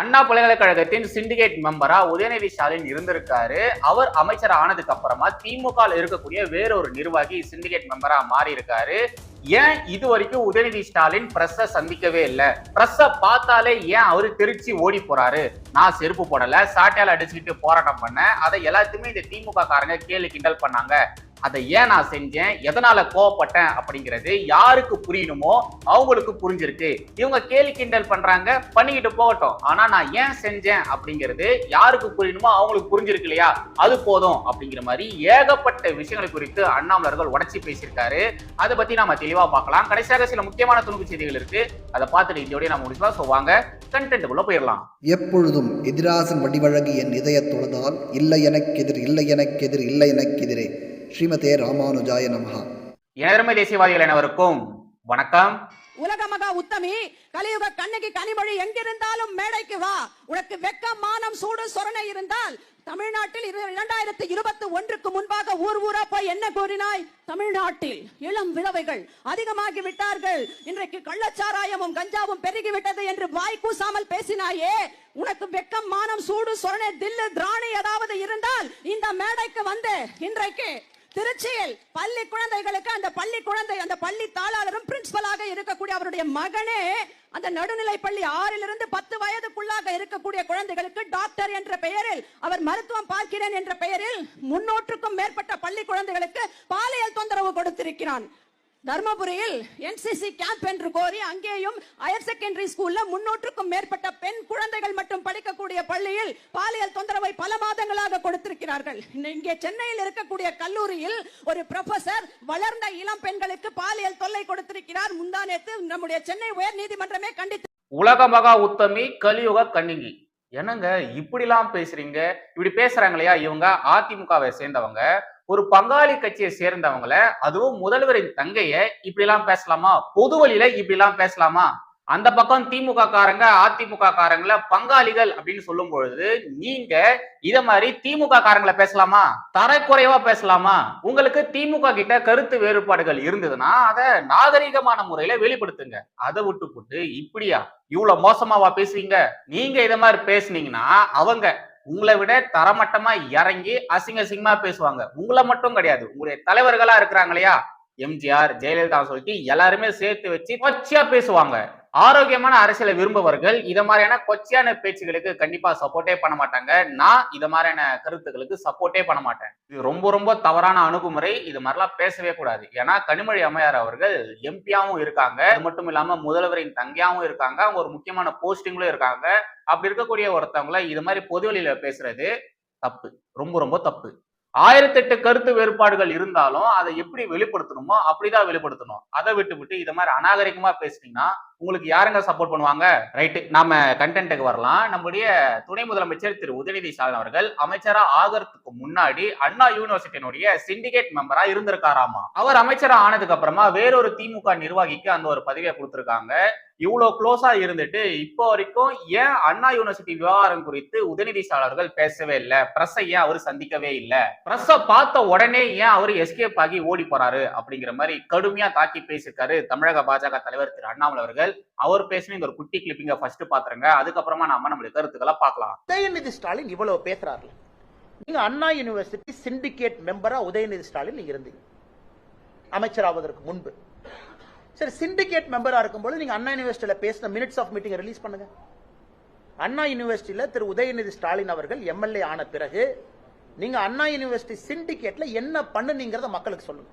அண்ணா பல்கலைக்கழகத்தின் சிண்டிகேட் மெம்பரா உதயநிதி ஸ்டாலின் இருந்திருக்காரு. அவர் அமைச்சர் ஆனதுக்கு அப்புறமா திமுக இருக்கக்கூடிய வேறொரு நிர்வாகி சிண்டிகேட் மெம்பரா மாறி இருக்காரு ஏன் இது வரைக்கும் உதயநிதி ஸ்டாலின் பிரஸ்ஸ சந்திக்கவே இல்லை? பிரஸ்ஸ பார்த்தாலே ஏன் அவரு திருச்சி ஓடி போறாரு? நான் செருப்பு போடல சாட்டையால் அடிச்சுக்கிட்டு போராட்டம் பண்ணேன். அதை எல்லாத்தையுமே இந்த திமுக காரங்க கேள்வி கிண்டல் பண்ணாங்க. அதை ஏன் நான் செஞ்சேன்? எதனால கோவப்பட்டேன் அப்படிங்கிறது யாருக்கு புரியணுமோ அவங்களுக்கு புரிஞ்சிருக்கு. இவங்க கேலி கிண்டல் பண்றாங்க பண்ணிக்கிட்டு போகட்டும். ஆனா நான் ஏன் செஞ்சேன் அப்படிங்கிறது யாருக்கு புரியணுமோ அவங்களுக்கு புரிஞ்சிருக்கு இல்லையா? அது போதும் அப்படிங்கிற மாதிரி ஏகப்பட்ட விஷயங்களை குறித்து அண்ணாமலர்கள் உடச்சி பேசியிருக்காரு. அதை பத்தி நாம தெளிவா பார்க்கலாம். கடைசியாக சில முக்கியமான துணுக்கு செய்திகள் இருக்கு. அதை பார்த்துட்டு இதோடய நம்ம முடிச்சுக்கலாம். ஸோ வாங்க கண்டென்ட்டுக்குள்ள போயிடலாம். எப்பொழுதும் எதிராசன் வடிவழகு என் இதயத் தொழுதால் இல்லை எனக்கெதிர் இல்லை எனக்கெதிர் இல்லை எனக்கெதிரே. ஸ்ரீமதே ராமானுஜாய நமஹா. எனதருமை தேசியவாதிகள் அனைவருக்கும் வணக்கம். உலக மகா உத்தமி கலியுக கண்ணகி கனிமொழி எங்கிருந்தாலும் மேடைக்கு வா. உனக்கு வெக்கம் மானம் சூடு சொரணை இருந்தால் தமிழ்நாட்டில் இரண்டாயிரத்தி இருபத்தி ஒன்றுக்கு முன்பாக ஊர் ஊரா போய் என்ன கூறினாய்? தமிழ்நாட்டில் இளம் விதவைகள் அதிகமாகி விட்டார்கள் இன்றைக்கு கள்ளச்சாராயமும் கஞ்சாவும் பெருகிவிட்டது என்று வாய் கூசாமல் பேசினாயே. உனக்கு வெக்கம் மானம் சூடு சொரணை தில்லு திராணி ஏதாவது இருந்தால் இந்த மேடைக்கு வந்து இன்றைக்கு திருச்சியில் பள்ளி குழந்தைகளுக்கு அந்த பள்ளி குழந்தை அந்த பள்ளி தாளாளரும் பிரின்சிபலாக இருக்கக்கூடிய அவருடைய மகனே அந்த நடுநிலை பள்ளி ஆறிலிருந்து பத்து வயதுக்குள்ளாக இருக்கக்கூடிய குழந்தைகளுக்கு டாக்டர் என்ற பெயரில் அவர் மருத்துவம் பார்க்கிறேன் என்ற பெயரில் முன்னூற்றுக்கும் மேற்பட்ட பள்ளி குழந்தைகளுக்கு பாலியல் தொந்தரவு கொடுத்திருக்கிறான். தர்மபுரியில் என்சிசி கேம்ப் என்று கோரி அங்கேயும் ஹையர் செகண்டரி ஸ்கூல்ல முன்னூற்றுக்கும் மேற்பட்ட பெண் குழந்தைகள் மட்டும் படிக்கக்கூடிய பள்ளியில் பாலியல் தொந்தரவை பல மாதங்களாக கொடுத்திருக்கிறார்கள். இங்கே சென்னையில் இருக்கக்கூடிய கல்லூரியில் ஒரு ப்ரொஃபசர் வளர்ந்த இளம் பெண்களுக்கு பாலியல் தொல்லை கொடுத்திருக்கிறார். முந்தானேத்து நம்முடைய சென்னை உயர் நீதிமன்றமே கண்டித்து உலக மகா உத்தமி கலியுக கண்ணிங்கி என்னங்க இப்படிலாம் பேசுறீங்க? இப்படி பேசுறாங்க இல்லையா இவங்க அதிமுகவை சேர்ந்தவங்க. ஒரு பங்காளி கட்சியை சேர்ந்தவங்கள அதுவும் முதல்வரின் தங்கைய இப்படி எல்லாம் பேசலாமா? பொது வழியில இப்படி எல்லாம் பேசலாமா? அந்த பக்கம் திமுக காரங்க அதிமுக காரங்கள பங்காளிகள் அப்படின்னு சொல்லும் பொழுது நீங்க இத மாதிரி திமுக காரங்களை பேசலாமா? தரக்குறைவா பேசலாமா? உங்களுக்கு திமுக கிட்ட கருத்து வேறுபாடுகள் இருந்ததுன்னா அதை நாகரிகமான முறையில வெளிப்படுத்துங்க. அதை விட்டு போட்டு இப்படியா? இவ்வளவு மோசமாவா பேசுவீங்க நீங்க இத மாதிரி பேசுனீங்கன்னா அவங்க உங்களை விட தரமட்டமா இறங்கி அசிங்க அசிங்கமா பேசுவாங்க. உங்களை மட்டும் கிடையாது. உங்களுடைய தலைவர்களா இருக்கிறாங்க இல்லையா? எம்ஜிஆர் ஜெயலலிதா சொல்லிட்டு எல்லாருமே சேர்த்து வச்சு கொச்சையா பேசுவாங்க. ஆரோக்கியமான அரசியலை விரும்புபவர்கள் இத மாதிரியான கொச்சையான பேச்சுகளுக்கு கண்டிப்பா சப்போர்ட்டே பண்ண மாட்டாங்க. நான் இத மாதிரியான கருத்துக்களுக்கு சப்போர்ட்டே பண்ண மாட்டேன். இது ரொம்ப ரொம்ப தவறான அணுகுமுறை. இது மாதிரிலாம் பேசவே கூடாது. ஏன்னா கனிமொழி அம்மையார் அவர்கள் எம்பியாவும் இருக்காங்க. அது மட்டும் இல்லாம முதல்வரின் தங்கையாவும் இருக்காங்க. அவங்க ஒரு முக்கியமான போஸ்டிங்லும் இருக்காங்க. அப்படி இருக்கக்கூடிய ஒருத்தவங்கள இது மாதிரி பொதுவெளியில பேசுறது தப்பு. ரொம்ப ரொம்ப தப்பு. ஆயிரத்தெட்டு கருத்து வேறுபாடுகள் இருந்தாலும் அதை எப்படி வெளிப்படுத்தணுமோ அப்படிதான் வெளிப்படுத்தணும். அதை விட்டு விட்டு இதை மாதிரி அநாகரிகமா பேசுனீங்கன்னா உங்களுக்கு யாருங்க சப்போர்ட் பண்ணுவாங்க? ரைட்டு நாம கண்டென்ட்டுக்கு வரலாம். நம்முடைய துணை முதலமைச்சர் திரு. உதயநிதி ஸ்டாலின் அவர்கள் அமைச்சரா ஆகிறதுக்கு முன்னாடி அண்ணா யூனிவர்சிட்டியினுடைய சிண்டிகேட் மெம்பரா இருந்திருக்காராமா? அவர் அமைச்சரா ஆனதுக்கு அப்புறமா வேறொரு திமுக நிர்வாகிக்கு அந்த ஒரு பதவியை கொடுத்திருக்காங்க. இவ்வளோ க்ளோஸா இருந்துட்டு இப்போ வரைக்கும் ஏன் அண்ணா யூனிவர்சிட்டி விவகாரம் குறித்து உதயநிதி ஸ்டாலின் பேசவே இல்லை? பிரஸ்ஸை ஏன் அவர் சந்திக்கவே இல்லை? பிரஸ்ஸை பார்த்த உடனே ஏன் அவர் எஸ்கேப் ஆகி ஓடி போறாரு? அப்படிங்கிற மாதிரி கடுமையா தாக்கி பேசியிருக்காரு தமிழக பாஜக தலைவர் திரு. அண்ணாமலை அவர்கள். அவர் பேசின இந்த ஒரு குட்டி கிளிப்பிங்க ஃபர்ஸ்ட் பாத்துருங்க. அதுக்கப்புறமா நாம நம்மளுடைய கருத்துக்களை பார்க்கலாம். உதயநிதி ஸ்டாலின் இவ்வளவு பேசுறாரு. நீங்க அண்ணா யூனிவர்சிட்டி சிண்டிகேட் மெம்பரா உதயநிதி ஸ்டாலின் நீங்க இருந்தீங்க. அமைச்சராவதற்கு முன்பு. சரி சிண்டிகேட் மெம்பரா இருக்கும்போது நீங்க அண்ணா யூனிவர்சிட்டியில பேசின மினிட்ஸ் ஆஃப் மீட்டிங் ரிலீஸ் பண்ணுங்க. அண்ணா யூனிவர்சிட்டியில திரு உதயநிதி ஸ்டாலின் அவர்கள் எம்எல்ஏ ஆன பிறகு நீங்க அண்ணா யூனிவர்சிட்டி சிண்டிகேட்ல என்ன பண்ணுனீங்கிறத மக்களுக்கு சொல்லுங்க.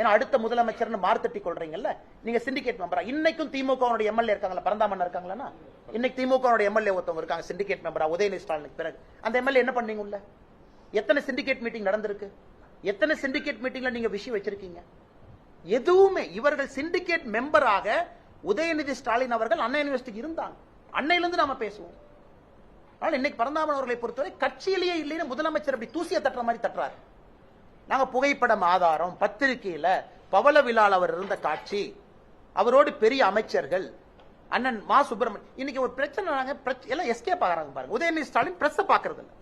ஏன்னா அடுத்த முதலமைச்சர்னு மார்த்தட்டி கொள்றீங்கல்ல? நீங்க சிண்டிகேட் மெம்பரா இன்னைக்கும் திமுக எம்எல்ஏ இருக்காங்களா பரந்தாமன் இருக்காங்களா இன்னைக்கு திமுக எம்எல்ஏ ஒருத்தவங்க இருக்காங்க சிண்டிகேட் மெம்பரா உதயநிதி ஸ்டாலினுக்கு பிறகு. அந்த எம்எல்ஏ என்ன பண்ணீங்க உள்ள எத்தனை சிண்டிகேட் மீட்டிங் நடந்திருக்கு? எத்தனை சிண்டிகேட் மீட்டிங்ல நீங்க விஷயம் வச்சிருக்கீங்க? எதுவுமே. இவர்கள் சிண்டிகேட் மெம்பராக உதயநிதி ஸ்டாலின் அவர்கள் அண்ணா யூனிவர்சிட்டிக்கு இருந்தாங்க. அன்னையில இருந்து நாம பேசுவோம். ஆனால் இன்னைக்கு பரந்தாமன் அவர்களை பொறுத்தவரை கட்சியிலேயே இல்லைன்னு முதலமைச்சர் அப்படி தூசிய தட்டுற மாதிரி தட்டுறாரு. நாங்க புகைப்படம் ஆதாரம் பத்திரிகையில பவள விழால் அவர் இருந்த காட்சி அவரோடு பெரிய அமைச்சர்கள் அண்ணன் மா சுப்பிரமணியன் இன்னைக்கு ஒரு பிரச்சனை நாங்க பிரச்ச- எல்லாம் எஸ்கேப் ஆகிறாங்க பாருங்க. உதயநிதி ஸ்டாலின் பிரஸ் பாக்குறது இல்ல.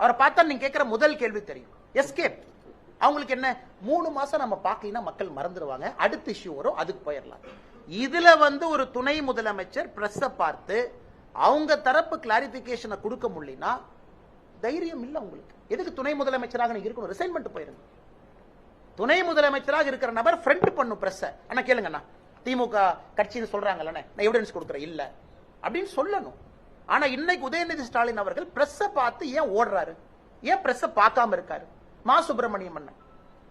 அவரை பார்த்தா நீங்க கேட்கிற முதல் கேள்வி தெரியும். எஸ்கேப் அவங்களுக்கு என்ன? மூணு மாசம் நம்ம பார்க்கலைன்னா மக்கள் மறந்துடுவாங்க அடுத்த இஷ்யூ வரும் அதுக்கு போயிடலாம் இதுல வந்து ஒரு துணை முதலமைச்சர் பிரஸ்ஸ பார்த்து அவங்க தரப்பு கிளாரிபிகேஷனை கொடுக்க முடியலன்னா தைரியம் இல்ல உங்களுக்கு. எதுக்கு துணை முதலமைச்சராக நீங்க இருக்கணும்? ரிசைன்மெண்ட் போயிருங்க. துணை முதலமைச்சராக இருக்கிற நபர் ஃப்ரண்ட் பண்ணும் பிரஸ் அண்ணா கேளுங்கண்ணா. திமுக கட்சின்னு சொல்றாங்கல்ல நான் எவிடன்ஸ் கொடுக்குறேன். இல்ல. அப்படின்னு சொல்லணும். ஆனா இன்னைக்கு உதயநிதி ஸ்டாலின் அவர்கள் பிரஸ்ஸ பார்த்து ஏன் ஓடுறாரு? ஏன் பிரஸ்ஸை பார்க்காம இருக்காரு? மா சுப்பிரமணியம் அண்ணன்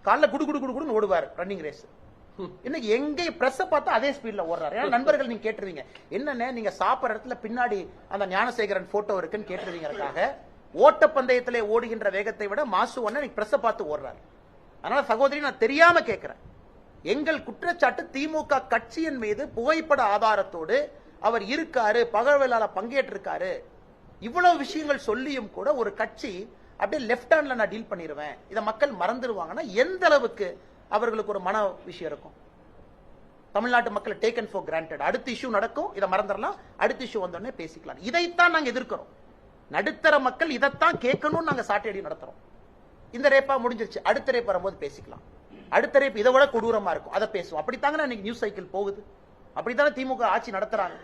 காலைல குடு குடு குடு குடுன்னு ஓடுவார் ரன்னிங் ரேஸ் இன்னைக்கு எங்கே பிரஸ் பார்த்தா அதே ஸ்பீட்ல ஓடுறாரு. ஏன்னா நண்பர்கள் நீங்க கேட்டுருவீங்க. என்னன்னு நீங்க சாப்பிடுற இடத்துல பின்னாடி அந்த ஞானசேகரன் போட்டோ இருக்குன்னு கேட்டுருவீங்கறதுக்காக ஓட்டப்பந்தயத்திலே ஓடுகின்ற வேகத்தை விட மாசு ஒன்னு நீங்க பார்த்து ஓடுறாரு. அதனால சகோதரி நான் தெரியாம கேட்கிறேன் எங்கள் குற்றச்சாட்டு திமுக கட்சியின் மீது புகைப்பட ஆதாரத்தோடு அவர் இருக்காரு பகழ்வேலால பங்கேற்றிருக்காரு. இவ்வளவு விஷயங்கள் சொல்லியும் கூட ஒரு கட்சி அப்படியே லெஃப்ட் ஹேண்ட்ல நான் டீல் பண்ணிடுவேன் இதை மக்கள் மறந்துடுவாங்கன்னா எந்த அளவுக்கு அவர்களுக்கு ஒரு மன விஷயம் இருக்கும்? தமிழ்நாட்டு மக்கள் டேக்கன் ஃபார் கிராண்டட் அடுத்த இஷ்யூ நடக்கும். இதை மறந்துடலாம். அடுத்த இஷ்யூ வந்தோடனே பேசிக்கலாம். இதைத்தான் நாங்கள் எதிர்க்கிறோம். நடுத்தர மக்கள் இதைத்தான் கேட்கணும்னு நாங்க சாட்டையடி நடத்துறோம். இந்த ரேப்பா முடிஞ்சிருச்சு. அடுத்த ரேப் வரும்போது பேசிக்கலாம். அடுத்த ரேப் இதை விட கொடூரமா இருக்கும். அதை பேசுவோம். அப்படித்தாங்க இன்னைக்கு நியூஸ் சைக்கிள் போகுது? அப்படித்தானே திமுக ஆட்சி நடத்துறாங்க?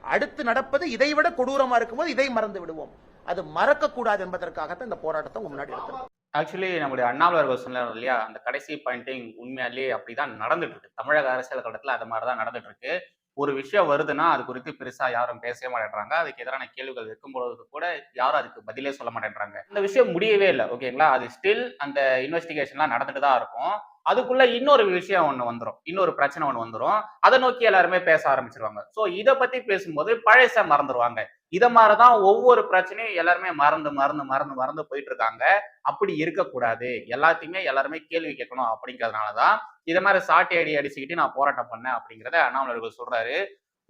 அடுத்து நடப்பது இதை விட கொடூரமா இருக்கும்போது இதை மறந்து விடுவோம். அது மறக்க கூடாது என்பதற்காகத்தான் இந்த போராட்டத்தை முன்னாடி எடுக்கிறோம் ஆக்சுவலி நம்முடைய அண்ணாமலை சொன்னார் இல்லையா? அந்த கடைசி பாயிண்டிங் உண்மையாலேயே அப்படிதான் நடந்துட்டு இருக்கு. தமிழக அரசியல் கட்டத்தில் அது மாதிரி தான் நடந்துட்டு இருக்கு. ஒரு விஷயம் வருதுன்னா அது குறித்து பெருசா யாரும் பேசவே மாட்டேன்றாங்க. அதுக்கு எதிரான கேள்விகள் வைக்கும்பொழுது கூட யாரும் அதுக்கு பதிலே சொல்ல மாட்டேன்றாங்க. இந்த விஷயம் முடியவே இல்லை ஓகேங்களா அது ஸ்டில் அந்த இன்வெஸ்டிகேஷன்லாம் நடந்துட்டு தான் இருக்கும். அதுக்குள்ள இன்னொரு விஷயம் ஒன்று வந்துடும் இன்னொரு பிரச்சனை ஒன்று வந்துடும் அதை நோக்கி எல்லாருமே பேச ஆரம்பிச்சிருவாங்க. ஸோ இதை பத்தி பேசும்போது பழச மறந்துடுவாங்க இதை மாதிரிதான் ஒவ்வொரு பிரச்சனையும் எல்லாருமே மறந்து மறந்து மறந்து மறந்து போயிட்டு இருக்காங்க அப்படி இருக்கக்கூடாது. எல்லாத்தையுமே எல்லாருமே கேள்வி கேட்கணும் அப்படிங்கிறதுனாலதான் இதை மாதிரி சாட்டை அடி அடிச்சுக்கிட்டு நான் போராட்டம் பண்ணேன் அப்படிங்கிறத அண்ணாமலர்கள் சொல்றாரு.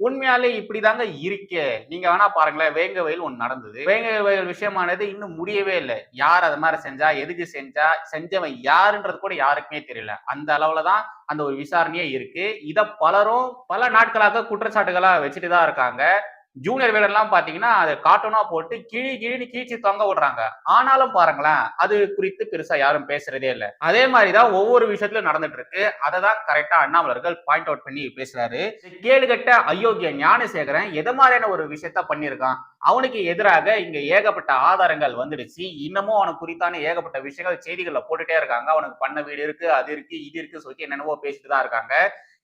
உண்மையாலே இப்படிதாங்க இருக்கே. நீங்க வேணா பாருங்களேன் வேங்க வயல் ஒன்று நடந்தது. வேங்க வயல் விஷயமானது இன்னும் முடியவே இல்லை. யார் அது மாதிரி செஞ்சா எதுக்கு செஞ்சா செஞ்சவன் யாருன்றது கூட யாருக்குமே தெரியல. அந்த அளவுல தான் அந்த ஒரு விசாரணையே இருக்கு. இதை பலரும் பல நாட்களாக குற்றச்சாட்டுகளா வச்சுட்டு தான் இருக்காங்க. ஜூனியர் வீடெல்லாம் பார்த்தீங்கன்னா அதை கார்ட்டூனாக போட்டு கிழி கிழின்னு கீழ்ச்சி தொங்க விடுறாங்க. ஆனாலும் பாருங்களேன் அது குறித்து பெருசா யாரும் பேசுறதே இல்லை. அதே மாதிரிதான் ஒவ்வொரு விஷயத்துல நடந்துட்டு இருக்கு அதை தான் கரெக்டா அண்ணாமலர்கள் பாயிண்ட் அவுட் பண்ணி பேசுறாரு. கேளுகட்ட அயோக்கிய ஞானசேகரன் எது மாதிரியான ஒரு விஷயத்த பண்ணியிருக்கான்? அவனுக்கு எதிராக இங்க ஏகப்பட்ட ஆதாரங்கள் வந்துடுச்சு. இன்னமும் அவனுக்கு குறித்தான ஏகப்பட்ட விஷயங்கள் செய்திகளில் போட்டுட்டே இருக்காங்க. அவனுக்கு பண்ண வீடு இருக்கு அது இருக்கு இது இருக்கு சொல்லி என்னென்னவோ பேசிட்டு தான் இருக்காங்க.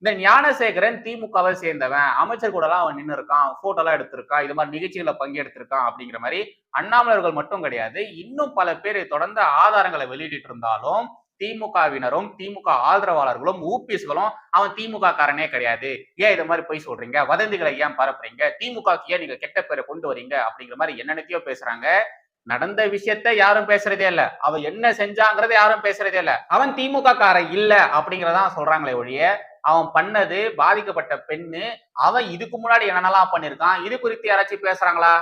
இந்த ஞானசேகரன் திமுகவை சேர்ந்தவன். அமைச்சர் கூட எல்லாம் அவன் நின்று இருக்கான் போட்டோலாம் எடுத்திருக்கான். இது மாதிரி நிகழ்ச்சிகளை பங்கெடுத்திருக்கான் அப்படிங்கிற மாதிரி அண்ணாமலர்கள் மட்டும் கிடையாது. இன்னும் பல பேர் தொடர்ந்த ஆதாரங்களை வெளியிட்டு இருந்தாலும் திமுகவினரும் திமுக ஆதரவாளர்களும் ஊபிஎஸ்களும் அவன் திமுக காரனே கிடையாது. ஏன் இது மாதிரி போய் சொல்றீங்க? வதந்திகளை ஏன் பரப்புறீங்க? திமுக ஏன் நீங்க கெட்ட பேரை கொண்டு வரீங்க? அப்படிங்கிற மாதிரி என்னென்னத்தையோ பேசுறாங்க. நடந்த விஷயத்த யாரும் பேசுறதே இல்ல. அவன் என்ன செஞ்சாங்கிறத யாரும் பேசுறதே இல்ல. அவன் திமுக காரன் இல்ல அப்படிங்கறதான் சொல்றாங்களே ஒழிய அவன் பண்ணது பாதிக்கப்பட்ட பெண்ணு அவன் இதுக்கு முன்னாடி என்னென்னலாம் பண்ணியிருக்கான் இது குறித்து யாராச்சும் பேசுறாங்களா?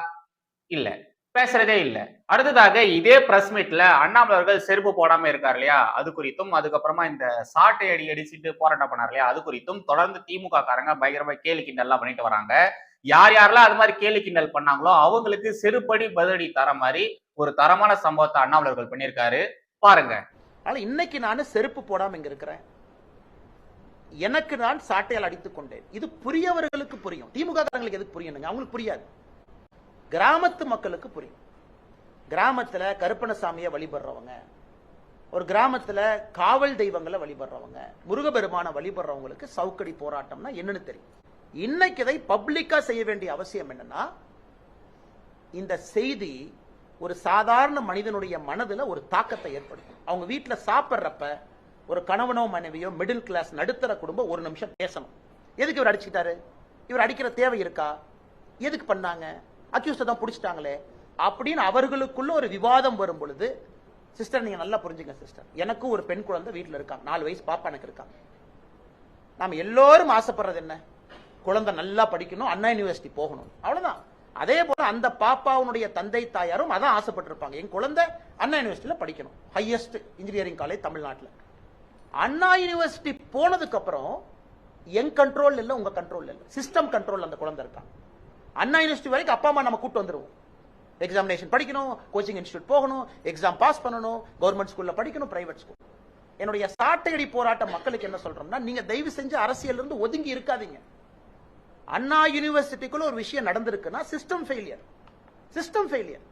இல்ல. பேசுறதே இல்லை. அடுத்ததாக இதே பிரஸ் மீட்ல அண்ணாமலை அவர்கள் செருப்பு போடாம இருக்கார் இல்லையா? அது குறித்தும் அதுக்கப்புறமா இந்த சாட்டை அடி அடிச்சுட்டு போராட்டம் பண்ணார் இல்லையா? அது குறித்தும் தொடர்ந்து திமுக காரங்க பயங்கரமா கேலி கிண்டல்லாம் பண்ணிட்டு வராங்க. யார் யாரெல்லாம் அது மாதிரி கேலி கிண்டல் பண்ணாங்களோ அவங்களுக்கு செருப்படி பதிலடி தர மாதிரி ஒரு தரமான சம்பவத்தை அண்ணாமலவர்கள் பண்ணியிருக்காரு. பாருங்க. ஆனா இன்னைக்கு நான் செருப்பு போடாம இங்க இருக்கிறேன். எனக்கு நான் சாட்டையால் அடித்துக் கொண்டேன். இது புரியவர்களுக்கு புரியும். திமுக காரங்களுக்கு எதுக்கு புரியணுங்க அவங்களுக்கு புரியாது. கிராமத்து மக்களுக்கு புரியும். கிராமத்துல கருப்பணசாமியை வழிபடுறவங்க ஒரு கிராமத்துல காவல் தெய்வங்களை வழிபடுறவங்க முருகபெருமான வழிபடுறவங்களுக்கு சவுக்கடி போராட்டம்னா என்னன்னு தெரியும். இன்னைக்கு இதை பப்ளிக்கா செய்ய வேண்டிய அவசியம் என்னன்னா இந்த செய்தி ஒரு சாதாரண மனிதனுடைய மனதுல ஒரு தாக்கத்தை ஏற்படுத்தும். அவங்க வீட்டுல சாப்பிடுறப்ப ஒரு கணவனோ மனைவியோ மிடில் கிளாஸ் நடுத்தர குடும்பம் ஒரு நிமிஷம் பேசணும். எதுக்கு இவர் அடிச்சுட்டாரு இவர் அடிக்கிற தேவை இருக்கா? எதுக்கு பண்ணாங்க? அக்யூஸ்ட தான் பிடிச்சிட்டாங்களே. அப்படின்னு அவர்களுக்குள்ள ஒரு விவாதம் வரும் பொழுது சிஸ்டர் நீங்க நல்லா புரிஞ்சுங்க சிஸ்டர் எனக்கும் ஒரு பெண் குழந்தை வீட்டில் இருக்காங்க. நாலு வயசு பாப்பா எனக்கு இருக்காங்க நாம எல்லோரும் ஆசைப்படுறது என்ன? குழந்தை நல்லா படிக்கணும் அண்ணா யூனிவர்சிட்டி போகணும். அவ்வளவுதான். அதே போல அந்த பாப்பாவுடைய தந்தை தாயாரும் அதான் ஆசைப்பட்டிருப்பாங்க. என் குழந்தை அண்ணா யூனிவர்சிட்டியில படிக்கணும். ஹையஸ்ட் இன்ஜினியரிங் காலேஜ் தமிழ்நாட்டில். அண்ணா யூனிவர்சிட்டி போனதுக்கு அப்புறம் என் கண்ட்ரோல் இல்லை உங்க கண்ட்ரோல் இல்லை. சிஸ்டம் கண்ட்ரோல் அந்த குழந்தை இருக்கான் அண்ணா யூனிவர்சிட்டி வரைக்கும் அப்பா அம்மா நம்ம கூட்டு வந்துருவோம். எக்ஸாமினேஷன் படிக்கணும் கோச்சிங் இன்ஸ்டியூட் போகணும் எக்ஸாம் பாஸ் பண்ணணும் கவர்மெண்ட் ஸ்கூல்ல படிக்கணும் பிரைவேட் ஸ்கூல் என்னுடைய சாட்டையடி போராட்டம் மக்களுக்கு என்ன சொல்றோம்னா நீங்க தயவு செஞ்சு அரசியல் இருந்து ஒதுங்கி இருக்காதீங்க. அண்ணா யூனிவர்சிட்டிக்குள்ள ஒரு விஷயம் நடந்திருக்குன்னா சிஸ்டம் ஃபெயிலியர் சிஸ்டம் ஃபெயிலியர்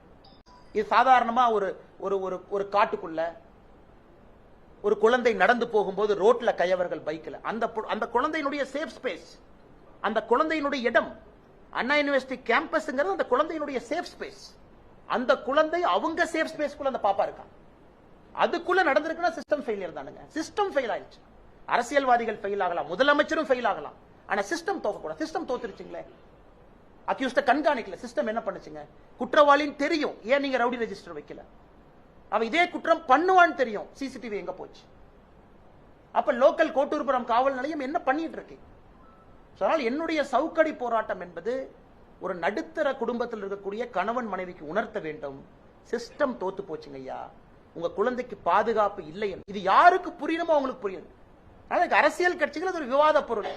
இது சாதாரணமா ஒரு ஒரு ஒரு ஒரு காட்டுக்குள்ள ஒரு குழந்தை நடந்து போகும்போது ரோட்ல கையவர்கள் பைக்ல அந்த அந்த குழந்தையினுடைய சேஃப் ஸ்பேஸ் அந்த குழந்தையினுடைய இடம் அண்ணா யூனிவர்சிட்டி கேம்பஸ்ங்கிறது அந்த குழந்தையினுடைய சேஃப் ஸ்பேஸ் அந்த குழந்தை அவங்க சேஃப் ஸ்பேஸ்க்குள்ள அந்த பாப்பா இருக்கான் அதுக்குள்ள நடந்திருக்குன்னா சிஸ்டம் ஃபெயிலியர் தானுங்க. சிஸ்டம் ஃபெயில் ஆயிடுச்சு. அரசியல்வாதிகள் ஃபெயில் ஆகலாம். முதலமைச்சரும் ஃபெயில் ஆகலாம். ஆனா சிஸ்டம் தோக்கக்கூடாது. சிஸ்டம் தோத்துருச்சுங்களே. அக்யூஸ்ட கண்காணிக்கல. சிஸ்டம் என்ன பண்ணுச்சுங்க? குற்றவாளின்னு தெரியும். ஏன் நீங்க ரவுடி ரெஜிஸ்டர் வைக்கல? அவன் இதே குற்றம் பண்ணுவான்னு தெரியும். சிசிடிவி எங்க போச்சு? அப்ப லோக்கல் கோட்டூர்புரம் காவல் நிலையம் என்ன பண்ணிட்டு இருக்கு? அதனால் என்னுடைய சவுக்கடி போராட்டம் என்பது ஒரு நடுத்தர குடும்பத்தில் இருக்கக்கூடிய கணவன் மனைவிக்கு உணர்த்த வேண்டும். சிஸ்டம் தோத்து போச்சுங்க ஐயா. உங்க குழந்தைக்கு பாதுகாப்பு இல்லை இது யாருக்கு புரியணுமோ அவங்களுக்கு புரியும். அதுக்கு அரசியல் கட்சிகள் அது ஒரு விவாத பொருள்.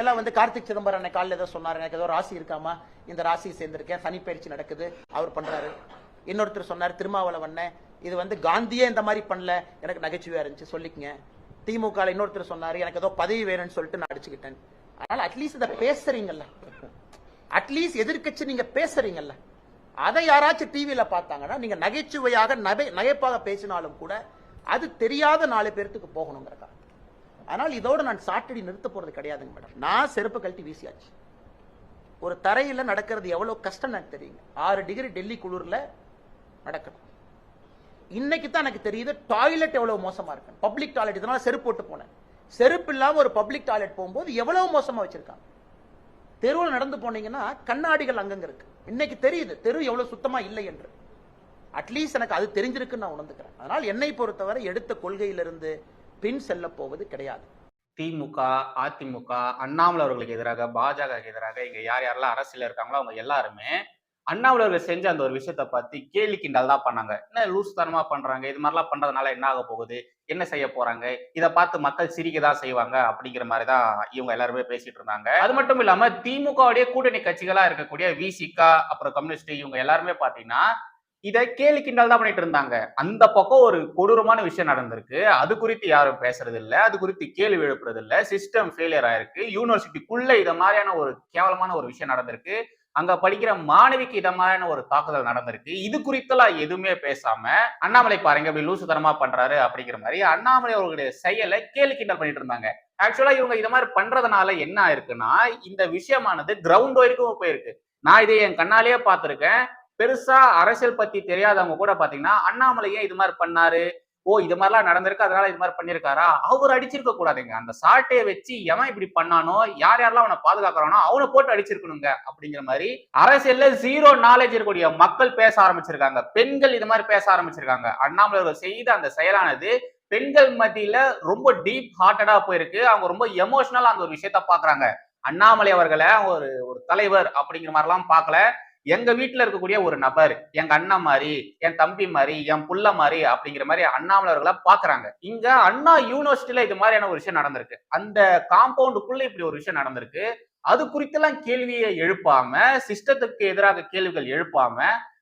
எல்லாம் வந்து கார்த்திக் சிதம்பரம் அன்னைக்கு காலையில் ஏதோ சொன்னார். எனக்கு ஏதோ ராசி இருக்காமா? இந்த ராசியை சேர்ந்திருக்கேன். சனி பயிற்சி நடக்குது. அவர் பண்றாரு. இன்னொருத்தர் சொன்னார் திருமாவளவண்ண இது வந்து காந்தியே இந்த மாதிரி பண்ணல. எனக்கு நகைச்சுவையாக இருந்துச்சு சொல்லிக்கங்க. திமுக இன்னொருத்தர் சொன்னார் எனக்கு ஏதோ பதவி வேணும்னு சொல்லிட்டு நான் அடிச்சுக்கிட்டேன். அதனால் அட்லீஸ்ட் இதை பேசுறீங்கல்ல. அட்லீஸ்ட் எதிர்க்கட்சி நீங்கள் பேசுறீங்கல்ல. அதை யாராச்சும் டிவியில் பார்த்தாங்கன்னா நீங்கள் நகைச்சுவையாக நகை நகைப்பாக பேசினாலும் கூட அது தெரியாத நாலு பேர்த்துக்கு போகணுங்கிறதா. அதனால் இதோடு நான் சாட்டடி நிறுத்த போகிறது கிடையாதுங்க மேடம். நான் செருப்பு கழட்டி வீசியாச்சு. ஒரு தரையில் நடக்கிறது எவ்வளோ கஷ்டம் எனக்கு தெரியுங்க ஆறு டிகிரி டெல்லி குளிரில் நடக்கணும் இன்னைக்கு தான் எனக்கு தெரியுது டாய்லெட் எவ்வளவு மோசமா இருக்கு. பப்ளிக் டாய்லெட் இதனால செருப்பு போட்டு போனேன். செருப்பு இல்லாம ஒரு பப்ளிக் டாய்லெட் போகும்போது எவ்வளவு மோசமா வச்சிருக்காங்க. தெருவில் நடந்து போனீங்கன்னா கண்ணாடிகள் அங்கங்க இருக்கு. இன்னைக்கு தெரியுது தெரு எவ்வளவு சுத்தமா இல்லை என்று. அட்லீஸ்ட் எனக்கு அது தெரிஞ்சிருக்குன்னு நான் உணர்ந்துக்கிறேன். அதனால் என்னை பொறுத்தவரை எடுத்த கொள்கையிலிருந்து பின் செல்ல போவது கிடையாது. திமுக அதிமுக அண்ணாமலை அவர்களுக்கு எதிராக பாஜக எதிராக இங்க யார் யாரெல்லாம் அரசியல் இருக்காங்களோ அவங்க எல்லாருமே அண்ணாமலை அவர்கள் செஞ்ச அந்த ஒரு விஷயத்த பார்த்து கேலி கிண்டல் தான் பண்ணாங்க. என்ன லூஸ் தனமா பண்றாங்க? இது மாதிரிலாம் பண்றதுனால என்ன ஆக போகுது? என்ன செய்ய போறாங்க? இதை பார்த்து மக்கள் சிரிக்க தான் செய்வாங்க அப்படிங்கிற மாதிரி தான் இவங்க எல்லாருமே பேசிட்டு இருந்தாங்க. அது மட்டும் இல்லாம திமுகவுடைய கூட்டணி கட்சிகளா இருக்கக்கூடிய விசிகா அப்புறம் கம்யூனிஸ்ட் இவங்க எல்லாருமே பாத்தீங்கன்னா இதை கேலி கிண்டல் தான் பண்ணிட்டு இருந்தாங்க. அந்த பக்கம் ஒரு கொடூரமான விஷயம் நடந்திருக்கு. அது குறித்து யாரும் பேசுறது இல்ல அது குறித்து கேள்வி எழுப்புறது இல்ல சிஸ்டம் ஃபெயிலியர் ஆயிருக்கு யூனிவர்சிட்டிக்குள்ள இதை மாதிரியான ஒரு கேவலமான ஒரு விஷயம் நடந்திருக்கு. அங்க படிக்கிற மாணவிக்கு இதமான ஒரு தாக்குதல் நடந்திருக்கு. இது குறித்தெல்லாம் எதுவுமே பேசாம அண்ணாமலை பாருங்க அப்படி லூசுத்தனமா பண்றாரு அப்படிங்கிற மாதிரி அண்ணாமலை அவர்களுடைய செயலை கேலி கிண்டல் பண்ணிட்டு இருந்தாங்க. ஆக்சுவலா இவங்க இது மாதிரி பண்றதுனால என்ன ஆயிருக்குன்னா இந்த விஷயமானது கிரவுண்ட் வரைக்கும் போயிருக்கு. நான் இதை என் கண்ணாலேயே பார்த்திருக்கேன். பெருசா அரசியல் பத்தி தெரியாதவங்க கூட பாத்தீங்கன்னா அண்ணாமலை ஏன் இது மாதிரி பண்ணாரு? ஓ இது மாதிரிலாம் நடந்திருக்கு அதனால இது மாதிரி பண்ணியிருக்காரா? அவர் அடிச்சிருக்க கூடாதுங்க. அந்த சாட்டையை வச்சு எவன் இப்படி பண்ணானோ யார் யாரெல்லாம் அவனை பாதுகாக்கிறானோ அவனை போட்டு அடிச்சிருக்கணுங்க அப்படிங்கிற மாதிரி அரசியல்ல ஜீரோ நாலேஜ் இருக்கக்கூடிய மக்கள் பேச ஆரம்பிச்சிருக்காங்க. பெண்கள் இது மாதிரி பேச ஆரம்பிச்சிருக்காங்க. அண்ணாமலை செய்த அந்த செயலானது பெண்கள் மத்தியில ரொம்ப டீப் ஹார்ட்டடா போயிருக்கு. அவங்க ரொம்ப எமோஷனலா அந்த ஒரு விஷயத்த பாக்குறாங்க. அண்ணாமலை அவர்களை ஒரு ஒரு தலைவர் அப்படிங்கிற மாதிரிலாம் பார்க்கல எங்க வீட்டுல இருக்கக்கூடிய ஒரு நபர் எங்க அண்ணன் மாதிரி என் தம்பி மாதிரி என் புள்ள மாதிரி அப்படிங்கிற மாதிரி அண்ணாமலர்களை பாக்குறாங்க. இங்க அண்ணா யூனிவர்சிட்டியில இது மாதிரியான ஒரு விஷயம் நடந்திருக்கு. அந்த காம்பவுண்டுக்குள்ள இப்படி ஒரு விஷயம் நடந்திருக்கு. அது குறித்தெல்லாம் கேள்வியை எழுப்பாம சிஸ்டத்துக்கு எதிராக கேள்விகள் எழுப்பாம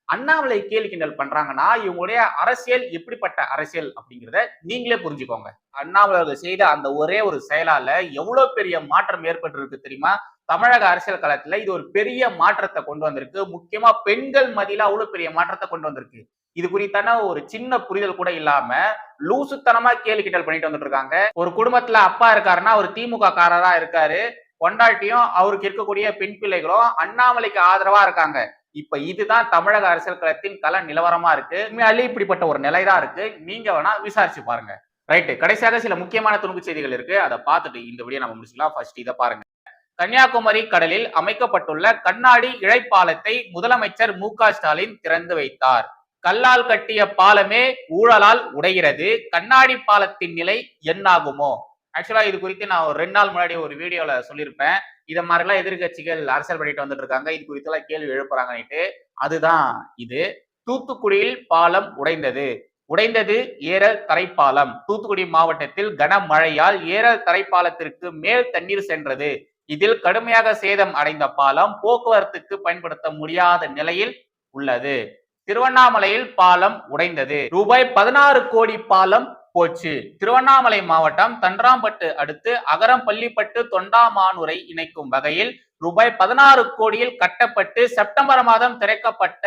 அண்ணாமலை கேலி கிண்டல் பண்றாங்கன்னா இவங்களுடைய அரசியல் எப்படிப்பட்ட அரசியல் அப்படிங்கிறத நீங்களே புரிஞ்சுக்கோங்க. அண்ணாமலைவர்கள் செய்த அந்த ஒரே ஒரு செயலால எவ்வளவு பெரிய மாற்றம் ஏற்பட்டிருக்கு தெரியுமா? தமிழக அரசியல் களத்துல இது ஒரு பெரிய மாற்றத்தை கொண்டு வந்திருக்கு. முக்கியமா பெண்கள் மதியில அவ்வளவு பெரிய மாற்றத்தை கொண்டு வந்திருக்கு. இது குறித்தான ஒரு சின்ன புரிதல் கூட இல்லாம லூசுத்தனமா கேலி கிண்டல் பண்ணிட்டு வந்துட்டு இருக்காங்க. ஒரு குடும்பத்துல அப்பா இருக்காருன்னா அவர் திமுக காரரா இருக்காரு. கொண்டாட்டியும் அவருக்கு இருக்கக்கூடிய பெண் பிள்ளைகளும் அண்ணாமலைக்கு ஆதரவா இருக்காங்க. இப்ப இதுதான் தமிழக அரசியல் களத்தின் கல நிலவரமா இருக்கு. உண்மையாலே இப்படிப்பட்ட ஒரு நிலைதான் இருக்கு. நீங்க வேணா விசாரிச்சு பாருங்க. ரைட்டு. கடைசியாக சில முக்கியமான துணுக்கு செய்திகள் இருக்கு. அதை பார்த்துட்டு இந்த வீடியோ நம்ம முடிச்சுக்கலாம். ஃபர்ஸ்ட் இதை பாருங்க. கன்னியாகுமரி கடலில் அமைக்கப்பட்டுள்ள கண்ணாடி இழைப்பாலத்தை முதலமைச்சர் மு க ஸ்டாலின் திறந்து வைத்தார். கல்லால் கட்டிய பாலமே ஊழலால் உடைகிறது. கண்ணாடி பாலத்தின் நிலை என்னாகுமோ? ஆக்சுவலா இது குறித்து நான் ஒரு ரெண்டு நாள் முன்னாடி ஒரு வீடியோல சொல்லியிருப்பேன். இதை மாதிரிலாம் எதிர்கட்சிகள் அரசியல் பண்ணிட்டு வந்துட்டு இருக்காங்க. இது குறித்தெல்லாம் கேள்வி எழுப்புறாங்கன்னுட்டு. அதுதான் இது. தூத்துக்குடியில் பாலம் உடைந்தது. உடைந்தது ஏரல் தரைப்பாலம். தூத்துக்குடி மாவட்டத்தில் கனமழையால் ஏரல் தரைப்பாலத்திற்கு மேல் தண்ணீர் சென்றது. இதில் கடுமையாக சேதம் அடைந்த பாலம் போக்குவரத்துக்கு பயன்படுத்த முடியாத நிலையில் உள்ளது. திருவண்ணாமலையில் பாலம் உடைந்தது. ரூபாய் பதினாறு கோடி பாலம் போச்சு. திருவண்ணாமலை மாவட்டம் தன்றாம்பட்டு அடுத்து அகரம் பள்ளிப்பட்டு தொண்டாமானூரை இணைக்கும் வகையில் ரூபாய் பதினாறு கோடியில் கட்டப்பட்டு செப்டம்பர் மாதம் திறக்கப்பட்ட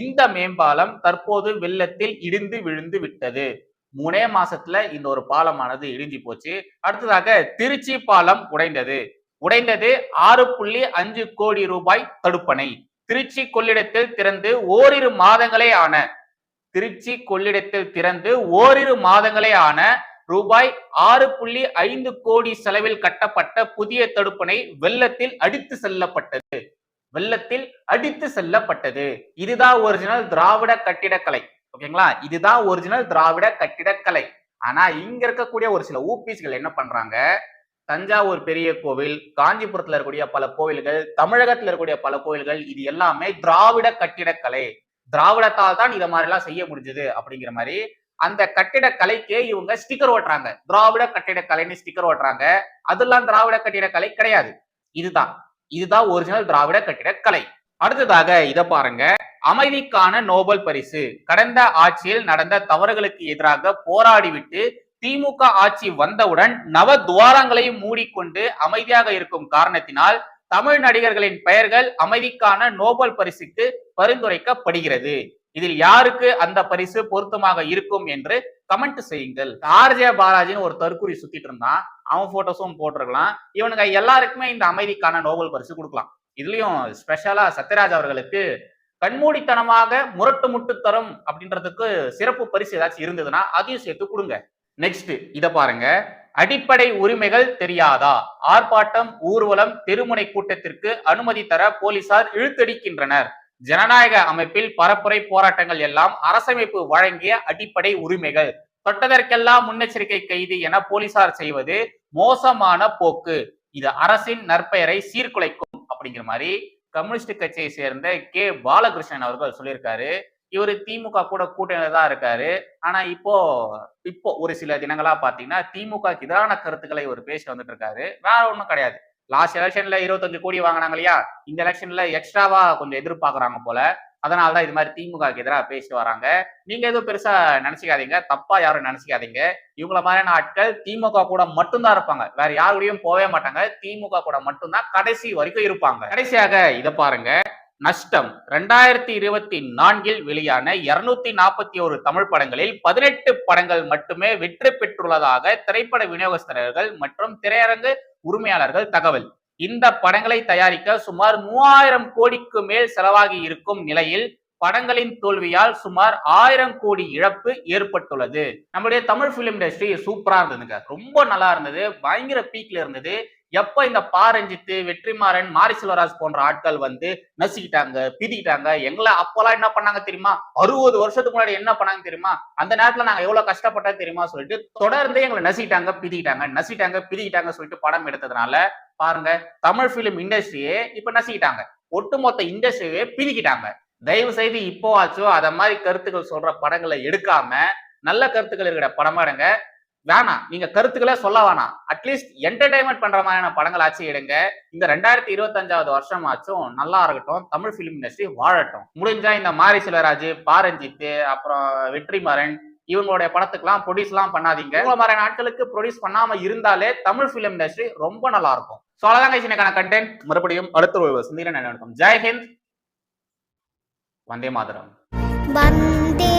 இந்த மேம்பாலம் தற்போது வெள்ளத்தில் இடிந்து விழுந்து விட்டது. மூணே மாசத்துல இந்த ஒரு பாலமானது இடிஞ்சு போச்சு. அடுத்ததாக திருச்சி பாலம் உடைந்தது. உடைந்தது ஆறு புள்ளி அஞ்சு கோடி ரூபாய் தடுப்பணை. திருச்சி கொள்ளிடத்தில் திறந்து ஓரிரு மாதங்களே ஆன திருச்சி கொள்ளிடத்தில் திறந்து ஓரிரு மாதங்களே ஆன ரூபாய் ஆறு புள்ளி ஐந்து கோடி செலவில் கட்டப்பட்ட புதிய தடுப்பணை வெள்ளத்தில் அடித்து செல்லப்பட்டது. வெள்ளத்தில் அடித்து செல்லப்பட்டது. இதுதான் ஒரிஜினல் திராவிட கட்டிடக்கலை. ஓகேங்களா? இதுதான் ஒரிஜினல் திராவிட கட்டிடக்கலை. ஆனா இங்க இருக்கக்கூடிய ஒரு சில ஊபிஸ்கள் என்ன பண்றாங்க? தஞ்சாவூர் பெரிய கோவில் காஞ்சிபுரத்துல இருக்கக்கூடிய பல கோவில்கள் தமிழகத்துல இருக்கக்கூடிய பல கோவில்கள் இது எல்லாமே திராவிட கட்டிடக்கலை. திராவிடத்தால் தான் இதை மாதிரி எல்லாம் செய்ய முடிஞ்சது அப்படிங்கிற மாதிரி அந்த கட்டிடக்கலைக்கே இவங்க ஸ்டிக்கர் ஓட்டுறாங்க. திராவிட கட்டிடக்கலைன்னு ஸ்டிக்கர் ஓட்டுறாங்க. அதெல்லாம் திராவிட கட்டிடக்கலை கிடையாது. இதுதான். இதுதான் ஒரிஜினல் திராவிட கட்டிடக்கலை. அடுத்ததாக இதை பாருங்க. அமைதிக்கான நோபல் பரிசு. கடந்த ஆட்சியில் நடந்த தவறுகளுக்கு எதிராக போராடிவிட்டு திமுக ஆட்சி வந்தவுடன் நவ துவாரங்களையும் மூடிக்கொண்டு அமைதியாக இருக்கும் காரணத்தினால் தமிழ் நடிகர்களின் பெயர்கள் அமைதிக்கான நோபல் பரிசுக்கு பரிந்துரைக்கப்படுகிறது. இதில் யாருக்கு அந்த பரிசு பொருத்தமாக இருக்கும் என்று கமெண்ட் செய்யுங்கள். ஆர்ஜே பாலாஜின்னு ஒரு தற்கூரி சுத்திட்டு இருந்தான். அவன் போட்டோஸும் போட்டிருக்கலாம். இவனுங்க எல்லாருக்குமே இந்த அமைதிக்கான நோபல் பரிசு கொடுக்கலாம். இதுலயும் ஸ்பெஷலா சத்யராஜ் அவர்களுக்கு கண்மூடித்தனமாக முரட்டு முட்டு தரும் அப்படின்றதுக்கு சிறப்பு பரிசு ஏதாச்சும் இருந்ததுன்னா அதையும் சேர்த்து கொடுங்க. நெக்ஸ்ட் இத பாருங்க. அடிப்படை உரிமைகள் தெரியாதா? ஆர்ப்பாட்டம் ஊர்வலம் தெருமுனை கூட்டத்திற்கு அனுமதி தர போலீசார் இழுத்தடிக்கின்றனர். ஜனநாயக அமைப்பில் பரப்புரை போராட்டங்கள் எல்லாம் அரசமைப்பு வழங்கிய அடிப்படை உரிமைகள். தொட்டதற்கெல்லாம் முன்னெச்சரிக்கை கைது என போலீசார் செய்வது மோசமான போக்கு. இது அரசின் நற்பெயரை சீர்குலைக்கும். அப்படிங்கிற மாதிரி கம்யூனிஸ்ட் கட்சியை சேர்ந்த கே. பாலகிருஷ்ணன் அவர்கள் சொல்லியிருக்காரு. இவர் திமுக கூட கூட்டணியில தான் இருக்காரு. ஆனா இப்போ இப்போ ஒரு சில தினங்களா பாத்தீங்கன்னா திமுக எதிரான கருத்துக்களை இவர் பேசி வந்துட்டு இருக்காரு. வேற ஒன்றும் கிடையாது. லாஸ்ட் எலெக்ஷன்ல இருபத்தஞ்சு கோடி வாங்கினாங்க இல்லையா? இந்த எலெக்ஷன்ல எக்ஸ்ட்ராவா கொஞ்சம் எதிர்பார்க்கறாங்க போல. அதனாலதான் இது மாதிரி திமுக எதிராக பேசி வராங்க. நீங்க எதுவும் பெருசா நினைச்சுக்காதீங்க. தப்பா யாரும் நினைச்சுக்காதீங்க. இவங்கள மாதிரியான ஆட்கள் திமுக கூட மட்டும்தான் இருப்பாங்க. வேற யாரு கூடயும் போகவே மாட்டாங்க. திமுக கூட மட்டும்தான் கடைசி வரைக்கும் இருப்பாங்க. கடைசியாக இதை பாருங்க. நஷ்டம். ரெண்டாயிரத்தி இருபத்தி நான்கில் வெளியான இருநூத்தி நாற்பத்தி ஒரு தமிழ் படங்களில் பதினெட்டு படங்கள் மட்டுமே வெற்றி பெற்றுள்ளதாக திரைப்பட விநியோகஸ்தர்கள் மற்றும் திரையரங்கு உரிமையாளர்கள் தகவல். இந்த படங்களை தயாரிக்க சுமார் மூவாயிரம் கோடிக்கு மேல் செலவாகி இருக்கும் நிலையில் படங்களின் தோல்வியால் சுமார் ஆயிரம் கோடி இழப்பு ஏற்பட்டுள்ளது. நம்முடைய தமிழ் பிலிம் இண்டஸ்ட்ரி சூப்பரா இருந்ததுங்க. ரொம்ப நல்லா இருந்தது. பயங்கர பீக்ல இருந்தது. எப்ப இந்த பாரஞ்சித்து வெற்றிமாறன் மாரி செல்வராஜ் போன்ற ஆட்கள் வந்து நசுக்கிட்டாங்க பிதிக்கிட்டாங்க எங்களை அப்பெல்லாம் என்ன பண்ணாங்க தெரியுமா? அறுபது வருஷத்துக்கு முன்னாடி என்ன பண்ணாங்க தெரியுமா? அந்த நேரத்துல நாங்க எவ்வளவு கஷ்டப்பட்டோம் தெரியுமா சொல்லிட்டு தொடர்ந்து எங்களை நசிக்கிட்டாங்க பிதிக்கிட்டாங்க நசிக்கிட்டாங்க பிதிக்கிட்டாங்க சொல்லிட்டு படம் எடுத்ததுனால பாருங்க தமிழ் பிலிம் இண்டஸ்ட்ரியே இப்ப நசிக்கிட்டாங்க. ஒட்டுமொத்த இண்டஸ்ட்ரியே பிதிக்கிட்டாங்க. தயவு செய்து இப்போ ஆச்சும் அத மாதிரி கருத்துக்கள் சொல்ற படங்களை எடுக்காம நல்ல கருத்துக்கள் இருக்கிற படமா எடுங்க. வேணாம். நீங்க கருத்துக்களை சொல்ல வேணாம். அட்லீஸ்ட் என்டர்டைன்மெண்ட் பண்ற மாதிரியான படங்கள் ஆச்சு எடுங்க. இந்த ரெண்டாயிரத்தி இருபத்தஞ்சாவது வருஷம் ஆச்சும் நல்லா இருக்கட்டும். தமிழ் பிலிம் இண்டஸ்ட்ரி வாழட்டும். முடிஞ்சா இந்த மாரி செல்வராஜ் பாரஞ்சித் அப்புறம் வெற்றிமாறன் இவங்களுடைய படத்துக்கெல்லாம் ப்ரொடியூஸ்லாம் பண்ணாதீங்க. இவங்க மாதிரியான நாட்களுக்கு ப்ரொடியூஸ் பண்ணாம இருந்தாலே தமிழ் பிலிம் இண்டஸ்ட்ரி ரொம்ப நல்லா இருக்கும். ஸோ அவ்வளோதான் கைசினுக்கான கண்டென்ட் மறுபடியும் அடுத்த ஒரு சந்திரன் என்ன நடக்கும் ஜெய்ஹிந்த் வந்தே மாதரம். வந்தே